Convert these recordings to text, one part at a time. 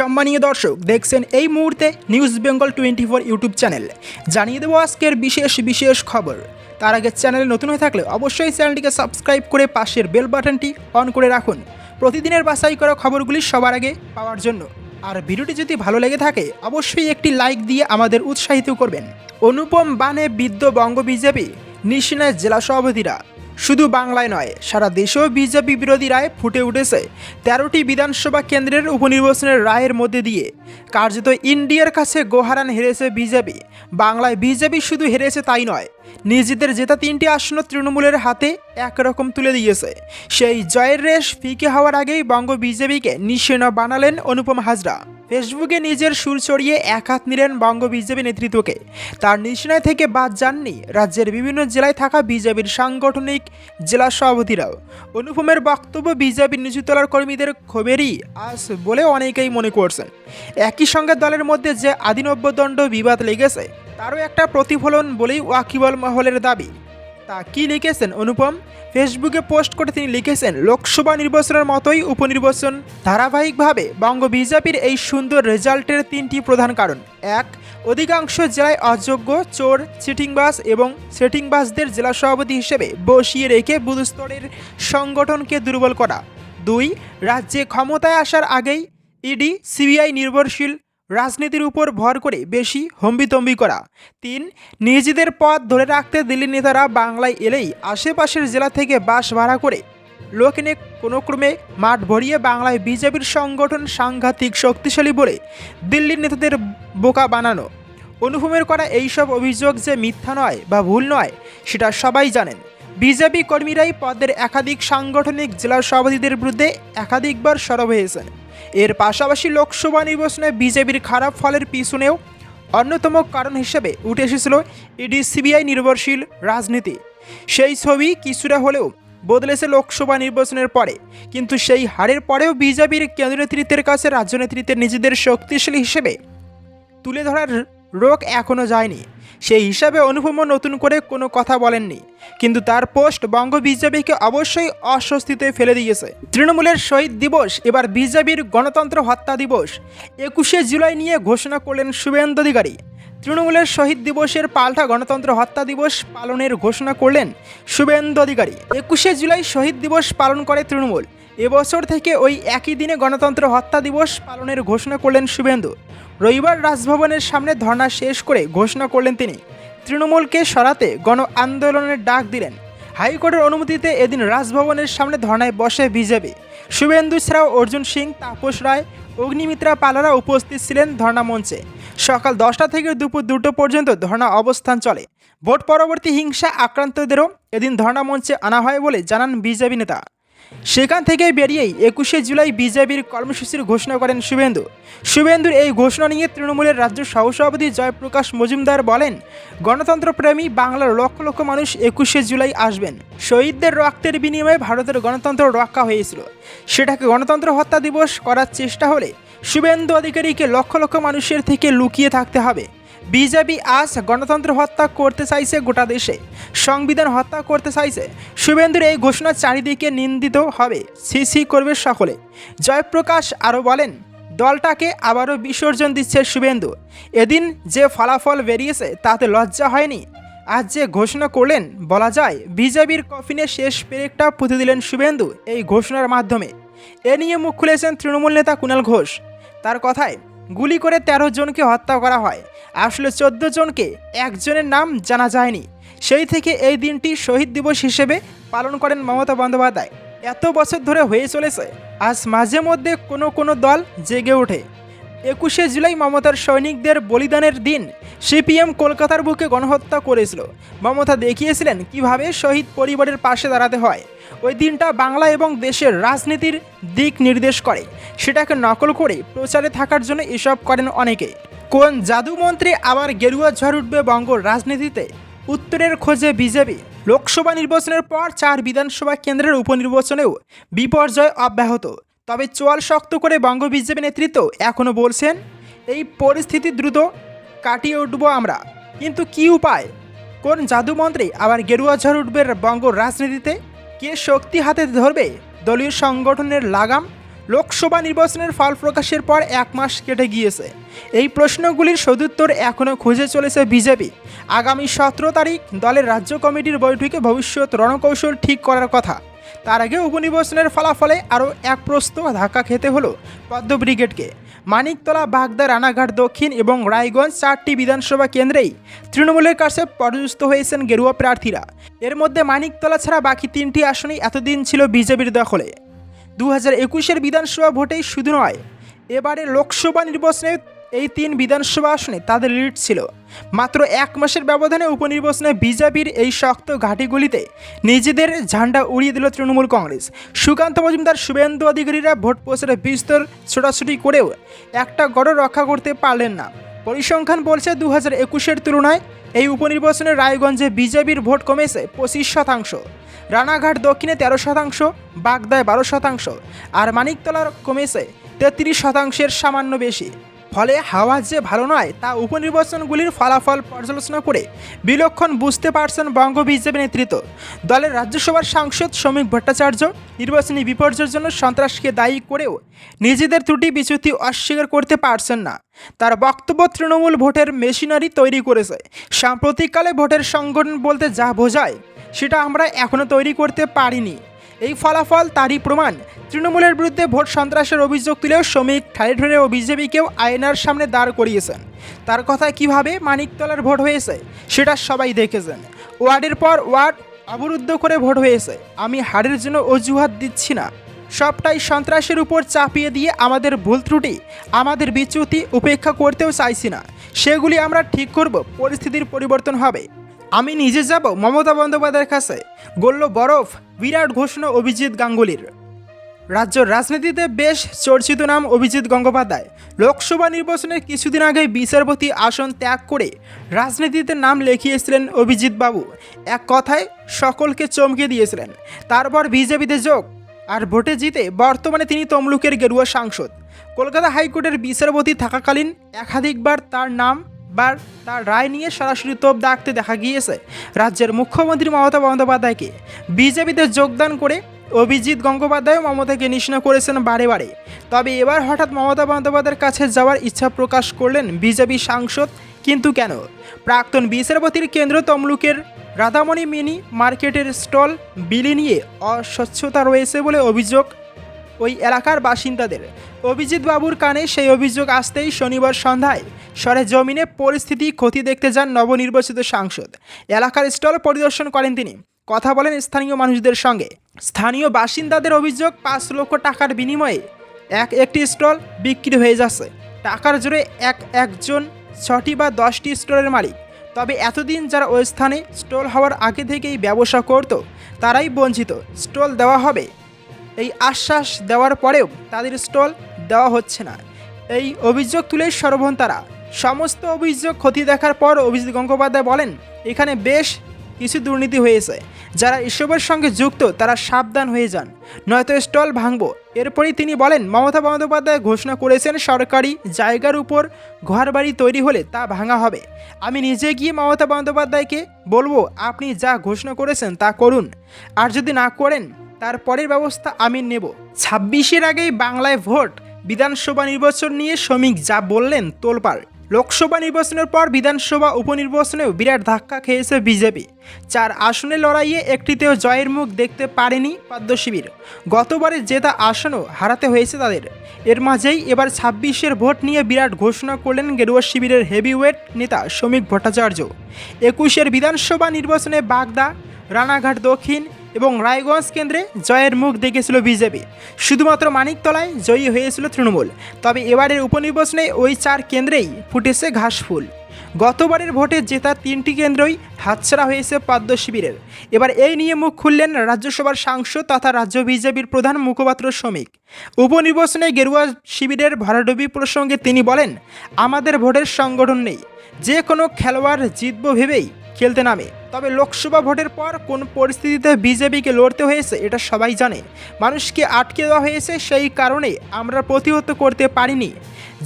সম্মানীয় দর্শক, দেখছেন এই মুহূর্তে news Bengal twenty four YouTube channel জানিয়ে দেবো আজকের বিশেষ বিশেষ খবর। তার আগে চ্যানেলে নতুন হয়ে থাকলে অবশ্যই চ্যানেলটিকে সাবস্ক্রাইব করে পাশের বেল বাটনটি অন করে রাখুন। প্রতিদিনের বাছাই করা খবরগুলি সবার আগে পাওয়ার জন্য। আর ভিডিওটি যদি ভালো লেগে থাকে, অবশ্যই একটি লাইক দিয়ে আমাদের উৎসাহিত করবেন। অনুপম বানে বিদ্য বঙ্গ বিজেপি, নিশিনায় জেলা সভাপতিরা। শুধু বাংলায় নয়, সারা দেশেও বিজেপি বিরোধী রায় ফুটে উঠেছে। তেরোটি বিধানসভা কেন্দ্রের উপনির্বাচনের রায়ের মধ্যে দিয়ে কার্যত ইন্ডিয়ার কাছে গোহারান হেরেছে বিজেপি। বাংলায় বিজেপি শুধু হেরেছে তাই নয়, নিজেদের জেতা তিনটি আসন তৃণমূলের হাতে একরকম তুলে দিয়েছে। সেই জয়ের রেশ ফিকে হওয়ার আগেই বঙ্গ বিজেপিকে নিশানা বানালেন অনুপম হাজরা। ফেসবুকে নিজের সুর চড়িয়ে এক হাত নিলেন বঙ্গ বিজেপি নেতৃত্বকে। তার নিশানায় থেকে বাদ যাননি রাজ্যের বিভিন্ন জেলায় থাকা বিজেপির সাংগঠনিক জেলা সভাপতিরাও। অনুপমের বক্তব্য বিজেপি নিচুতলার কর্মীদের ক্ষোভেরই আস বলে অনেকেই মনে করছেন। একই সঙ্গে দলের মধ্যে যে আদিনব্যদণ্ড বিবাদ লেগেছে, তারও একটা প্রতিফলন বলেই ওয়াকিবল মহলের দাবি। তা কি লিখেছেন, অনুপম? ফেসবুকে পোস্ট করে তিনি লিখেছেন, লোকসভা নির্বাচনের মতোই উপনির্বাচন। ধারাবাহিকভাবে বঙ্গ বিজেপির এই সুন্দর রেজাল্টের তিনটি প্রধান কারণ। এক, অধিকাংশ জেলায় অযোগ্য, চোর চিটিংবাস এবং সেটিংবাসদের জেলা সভাপতি হিসেবে বসিয়ে রেখে বুধস্তরের সংগঠনকে দুর্বল করা। দুই, রাজ্যে ক্ষমতায় আসার আগেই ইডি, সিবিআই নির্ভরশীল। রাজনীতির উপর ভর করে বেশি হম্বিতম্বি করা। তিন, নিজেদের পথ ধরে রাখতে দিল্লি নেতারা বাংলায় এলেই আশেপাশের জেলা থেকে বাস ভাড়া করে লোক এনে কোনো ক্রমে মাঠ ভরিয়ে বাংলায় বিজেপির সংগঠন সাংঘাতিক শক্তিশালী বলে দিল্লির নেতাদের বোকা বানানো। অনুপমের করা এইসব অভিযোগ যে মিথ্যা নয় বা ভুল নয়, সেটা সবাই জানেন। বিজেপি কর্মীরাই পদের একাধিক সাংগঠনিক জেলা সভাপতিদের বিরুদ্ধে একাধিকবার সরব হয়েছেন। এর পাশাপাশি লোকসভা নির্বাচনে বিজেপির খারাপ ফলের পিছনেও অন্যতম কারণ হিসেবে উঠে এসেছিল ইডি সিবিআই নির্ভরশীল রাজনীতি। সেই ছবি কিছুটা হলেও বদলেছে লোকসভা নির্বাচনের পরে, কিন্তু সেই হারের পরেও বিজেপির কেন্দ্রীয় নেতৃত্বের কাছে রাজ্য নেতৃত্বের নিজেদের শক্তিশালী হিসেবে তুলে ধরার রোগ এখনও যায়নি। সেই হিসাবে অনুপম নতুন করে কোনো কথা বলেননি। কিন্তু তার পোস্ট বঙ্গ বিজেপিকে অবশ্যই অস্বস্তিতে ফেলে দিয়েছে। তৃণমূলের শহীদ দিবস, এবার বিজেপির গণতন্ত্র হত্যা দিবস। একুশে জুলাই নিয়ে ঘোষণা করলেন শুভেন্দু অধিকারী। তৃণমূলের শহীদ দিবসের পাল্টা গণতন্ত্র হত্যা দিবস পালনের ঘোষণা করলেন শুভেন্দু অধিকারী। একুশে জুলাই শহীদ দিবস পালন করে তৃণমূল। এবছর থেকে ওই একই দিনে গণতন্ত্র হত্যা দিবস পালনের ঘোষণা করলেন শুভেন্দু। রবিবার রাজভবনের সামনে ধর্ণা শেষ করে ঘোষণা করলেন তিনি। তৃণমূলকে সরাতে গণ আন্দোলনের ডাক দিলেন। হাইকোর্টের অনুমতিতে এদিন রাজভবনের সামনে ধর্নায় বসে বিজেপি। শুভেন্দু ছাড়াও অর্জুন সিং, তাপস রায়, অগ্নিমিত্রা পালারা উপস্থিত ছিলেন ধর্ণা মঞ্চে। সকাল দশটা থেকে দুপুর দুটো পর্যন্ত ধর্ণা অবস্থান চলে। ভোট পরবর্তী হিংসা আক্রান্তদেরও এদিন ধর্ণা মঞ্চে আনা হয় বলে জানান বিজেপি নেতা। সেখান থেকে বেরিয়েই একুশে জুলাই বিজেপির কর্মসূচির ঘোষণা করেন শুভেন্দু। শুভেন্দুর এই ঘোষণা নিয়ে তৃণমূলের রাজ্য সহসভাপতি জয়প্রকাশ মজুমদার বলেন, গণতন্ত্রপ্রেমী বাংলার লক্ষ লক্ষ মানুষ একুশে জুলাই আসবেন। শহীদদের রক্তের বিনিময়ে ভারতের গণতন্ত্র রক্ষা হয়েছিল। সেটাকে গণতন্ত্র হত্যা দিবস করার চেষ্টা হলে শুভেন্দু অধিকারীকে লক্ষ লক্ষ মানুষের থেকে লুকিয়ে থাকতে হবে। বিজেপি আজ গণতন্ত্র হত্যা করতে চাইছে গোটা দেশে। সংবিধান হত্যা করতে চাইছে। শুভেন্দুর এই ঘোষণা চারিদিকে নিন্দিত হবে। সি সি করবে সকলে। জয়প্রকাশ আরও বলেন, দলটাকে আবারও বিসর্জন দিচ্ছে শুভেন্দু। এদিন যে ফলাফল বেরিয়েছে তাতে লজ্জা হয়নি। আজ যে ঘোষণা করলেন, বলা যায়, বিজেপির কফিনে শেষ পেরেকটা পুঁতে দিলেন শুভেন্দু এই ঘোষণার মাধ্যমে। এ নিয়ে মুখ খুলেছেন তৃণমূল নেতা কুণাল ঘোষ। তার কথায় গুলি করে তেরো জনকে হত্যা করা হয়। আসলে চোদ্দ জনকে একজনের নাম জানা যায়নি। সেই থেকে এই দিনটি শহীদ দিবস হিসেবে পালন করেন মমতা বন্দ্যোপাধ্যায়। এত বছর ধরে হয়ে চলেছে। আজ মাঝে মধ্যে কোনো কোনো দল জেগে ওঠে। একুশে জুলাই মমতার সৈনিকদের বলিদানের দিন। সিপিএম কলকাতার বুকে গণহত্যা করেছিল। মমতা দেখিয়েছিলেন কীভাবে শহীদ পরিবারের পাশে দাঁড়াতে হয়। ওই দিনটা বাংলা এবং দেশের রাজনীতির দিক নির্দেশ করে। সেটাকে নকল করে প্রচারে থাকার জন্য এসব করেন অনেকে। কোন জাদুমন্ত্রী আবার গেরুয়া ঝড় উঠবে বঙ্গ রাজনীতিতে? উত্তরের খোঁজে বিজেপি। লোকসভা নির্বাচনের পর চার বিধানসভা কেন্দ্রের উপনির্বাচনেও বিপর্যয় অব্যাহত। তবে চোয়াল শক্ত করে বঙ্গ বিজেপি নেতৃত্ব এখনও বলছেন, এই পরিস্থিতি দ্রুত কাটিয়ে উঠবো আমরা। কিন্তু কি উপায়? কোন জাদুমন্ত্রী আবার গেরুয়া ঝড় উঠবে বঙ্গ রাজনীতিতে? কে শক্তি হাতে ধরবে দলীয় সংগঠনের লাগাম? লোকসভা নির্বাচনের ফল প্রকাশের পর এক মাস কেটে গিয়েছে। এই প্রশ্নগুলির সদুত্তর এখনও খুঁজে চলেছে বিজেপি। আগামী সতেরো তারিখ দলের রাজ্য কমিটির বৈঠকে ভবিষ্যৎ রণকৌশল ঠিক করার কথা। তার আগে উপনির্বাচনের ফলাফলে আরও এক প্রস্ত ধাক্কা খেতে হলো পদ্ম ব্রিগেডকে। মানিকতলা, বাগদা, রানাঘাট, দক্ষিণ এবং রায়গঞ্জ চারটি বিধানসভা কেন্দ্রেই তৃণমূলের কাছে পর্যস্ত হয়েছেন গেরুয়া প্রার্থীরা। এর মধ্যে মানিকতলা ছাড়া বাকি তিনটি আসনই এতদিন ছিল বিজেপির দখলে। দু হাজার একুশের বিধানসভা ভোটেই শুধু নয় এবারে লোকসভা নির্বাচনে এই তিন বিধানসভা আসনে তাদের লিড ছিল। মাত্র এক মাসের ব্যবধানে উপনির্বাচনে বিজেপির এই শক্ত ঘাঁটিগুলিতে নিজেদের ঝান্ডা উড়িয়ে দিল তৃণমূল কংগ্রেস। সুকান্ত মজুমদার, শুভেন্দু অধিকারীরা ভোট প্রচারে বিস্তর ছোটাছুটি করেও একটা গড় রক্ষা করতে পারলেন না। পরিসংখ্যান বলছে দু হাজার একুশের তুলনায় এই উপনির্বাচনে রায়গঞ্জে বিজেপির ভোট কমেছে পঁচিশ শতাংশ, রানাঘাট দক্ষিণে তেরো শতাংশ, বাগদায় বারো শতাংশ, আর মানিকতলার কমেছে তেত্রিশ শতাংশের সামান্য বেশি। ফলে হাওয়া যে ভালো নয়, তা উপনির্বাচনগুলির ফলাফল পর্যালোচনা করে বিলক্ষণ বুঝতে পারছেন বঙ্গ বিজেপি নেতৃত্ব। দলের রাজ্যসভার সাংসদ শ্রমিক ভট্টাচার্য নির্বাচনী বিপর্যয়ের জন্য সন্ত্রাসকে দায়ী করেও নিজেদের ত্রুটি বিচ্যুতি অস্বীকার করতে পারছেন না। তার বক্তব্য তৃণমূল ভোটের মেশিনারি তৈরি করেছে। সাম্প্রতিককালে ভোটের সংগঠন বলতে যা বোঝায়, সেটা আমরা এখনও তৈরি করতে পারিনি। এই ফলাফল তারই প্রমাণ। তৃণমূলের বিরুদ্ধে ভোট সন্ত্রাসের অভিযোগ তুলেও শ্রমিক ঠাড়ে ঠেড়ে ও বিজেপিকেও আয়নার সামনে দাঁড় করিয়েছেন। তার কথায় কীভাবে মানিকতলার ভোট হয়েছে, সেটা সবাই দেখেছেন। ওয়ার্ডের পর ওয়ার্ড অবরুদ্ধ করে ভোট হয়েছে। আমি হারের জন্য অজুহাত দিচ্ছি না। সবটাই সন্ত্রাসের উপর চাপিয়ে দিয়ে আমাদের ভুল ত্রুটি, আমাদের বিচ্যুতি উপেক্ষা করতেও চাইছি না। সেগুলি আমরা ঠিক করব, পরিস্থিতির পরিবর্তন হবে। আমি নিজে যাব মমতা বন্দ্যোপাধ্যায়ের কাছে। গল্ল বরফ, বিরাট ঘোষণা অভিজিৎ গাঙ্গুলির। রাজ্য রাজনীতিতে বেশ চর্চিত নাম অভিজিৎ গঙ্গোপাধ্যায়। লোকসভা নির্বাচনের কিছুদিন আগে বিচারপতি আসন ত্যাগ করে রাজনীতিতে নাম লিখিয়েছিলেন অভিজিৎ বাবু। এক কথায়, সকলকে চমকে দিয়েছিলেন। তারপর বিজেপিতে যোগ। আর ভোটে জিতে বর্তমানে তিনি তমলুকের গেরুয়া সাংসদ। কলকাতা হাইকোর্টের বিচারপতি থাকাকালীন একাধিকবার তার নাম বা তার রায় নিয়ে সরাসরি তোপ দাগতে দেখা গিয়েছে। রাজ্যের মুখ্যমন্ত্রী মমতা বন্দ্যোপাধ্যায়কে। বিজেপিতে যোগদান করে অভিজিৎ গঙ্গোপাধ্যায় মমতাকে নিষ্ণ করেছেন বারে বারে। তবে এবার হঠাৎ মমতা বন্দ্যোপাধ্যায়ের কাছে যাওয়ার ইচ্ছা প্রকাশ করলেন বিজেপি সাংসদ কিন্তু কেন? প্রাক্তন বিচারপতির কেন্দ্র তমলুকের রাধামণি মিনি মার্কেটের স্টল, বিলি নিয়ে অস্বচ্ছতা রয়েছে বলে অভিযোগ ওই এলাকার বাসিন্দাদের। অভিজিৎ বাবুর কানে সেই অভিযোগ আসতেই শনিবার সন্ধ্যায় সরে জমিনে পরিস্থিতি, ক্ষতি দেখতে যান নবনির্বাচিত সাংসদ। এলাকার স্টল পরিদর্শন করেন তিনি। কথা বলেন স্থানীয় মানুষদের সঙ্গে। স্থানীয় বাসিন্দাদের অভিযোগ, পাঁচ লক্ষ টাকার বিনিময়ে এক একটি স্টল বিক্রি হয়ে যাচ্ছে। টাকার জোরে এক একজন, ছটি বা দশটি স্টলের মালিক। তবে এতদিন যারা ওই স্থানে স্টল হওয়ার আগে থেকেই ব্যবসা করত, তারাই বঞ্চিত। স্টল দেওয়া হবে। এই আশ্বাস দেওয়ার পরেও তাদের স্টল দেওয়া হচ্ছে না। এই অভিযোগ তুলে সরবন তারা। সমস্ত অভিযোগ ক্ষতি দেখার পর অভিজিৎ গঙ্গোপাধ্যায় বলেন, এখানে বেশ কিছু দুর্নীতি হয়েছে। যারা এসবের সঙ্গে যুক্ত, তারা সাবধান হয়ে যান। নয়তো স্টল ভাঙব। এরপরই তিনি বলেন, মমতা বন্দ্যোপাধ্যায় ঘোষণা করেছেন সরকারি জায়গার উপর ঘরবাড়ি তৈরি হলে তা ভাঙা হবে। আমি নিজে গিয়ে মমতা বন্দ্যোপাধ্যায়কে বলব, আপনি যা ঘোষণা করেছেন তা করুন। আর যদি না করেন, তার পরের ব্যবস্থা আমি নেব। ছাব্বিশের আগেই বাংলায় ভোট। বিধানসভা নির্বাচন নিয়ে শ্রমিক যা বললেন তোলপাড়। লোকসভা নির্বাচনের পর বিধানসভা উপনির্বাচনেও বিরাট ধাক্কা খেয়েছে বিজেপি। চার আসনে লড়াইয়ে একটিতেও জয়ের মুখ দেখতে পারেনি পদ্ম শিবির গতবারে জেতা আসনও হারাতে হয়েছে তাদের। এর মাঝেই এবার ছাব্বিশের ভোট নিয়ে বিরাট ঘোষণা করলেন গেরুয়া শিবিরের হেভিওয়েট নেতা শ্রমিক ভট্টাচার্য। একুশের বিধানসভা নির্বাচনে বাগদা, রানাঘাট দক্ষিণ এবং রায়গঞ্জ কেন্দ্রে জয়ের মুখ দেখেছিল বিজেপি। শুধুমাত্র মানিকতলায় জয়ী হয়েছিল তৃণমূল। তবে এবারের উপনির্বাচনে ওই চার কেন্দ্রেই ফুটেছে ঘাসফুল। গতবারের ভোটে জেতা তিনটি কেন্দ্রই হাতছাড়া হয়েছে পাদ্য শিবিরের। এবার এই নিয়ে মুখ খুললেন রাজ্যসভার সাংসদ তথা রাজ্য বিজেপির প্রধান মুখপাত্র শ্রমিক। উপনির্বাচনে গেরুয়া শিবিরের ভরাডুবি প্রসঙ্গে তিনি বলেন, আমাদের ভোটের সংগঠন নেই। যে কোনো খেলোয়াড় জিতব ভেবেই খেলতে নামে। তবে লোকসভা ভোটের পর কোন পরিস্থিতিতে বিজেপিকে লড়তে হয়েছে এটা সবাই জানে। মানুষকে আটকে দেওয়া হয়েছে সেই কারণে আমরা প্রতিহত করতে পারিনি।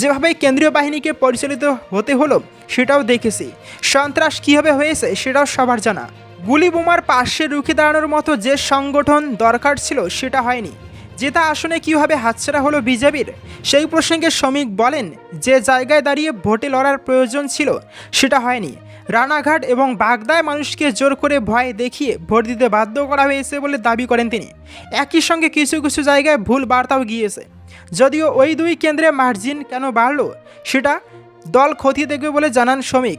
যেভাবে কেন্দ্রীয় বাহিনীকে পরিচালিত হতে হলো, সেটাও দেখেছি। সন্ত্রাস কীভাবে হয়েছে, সেটাও সবার জানা। গুলি বোমার পাশে রুখে দাঁড়ানোর মতো যে সংগঠন দরকার ছিল, সেটা হয়নি। জেতা আসনে কীভাবে হাতছাড়া হলো বিজেপির, সেই প্রসঙ্গে শ্রমিক বলেন, যে জায়গায় দাঁড়িয়ে ভোটে লড়ার প্রয়োজন ছিল, সেটা হয়নি। রানাঘাট এবং বাগদায় মানুষকে জোর করে ভয় দেখিয়ে ভোট দিতে বাধ্য করা হয়েছে বলে দাবি করেন তিনি। একই সঙ্গে কিছু কিছু জায়গায় ভুল বার্তাও গিয়েছে। যদিও ওই দুই কেন্দ্রে মার্জিন কেন বাড়ল, সেটা দল ক্ষতি দেখবে বলে জানান শ্রমিক।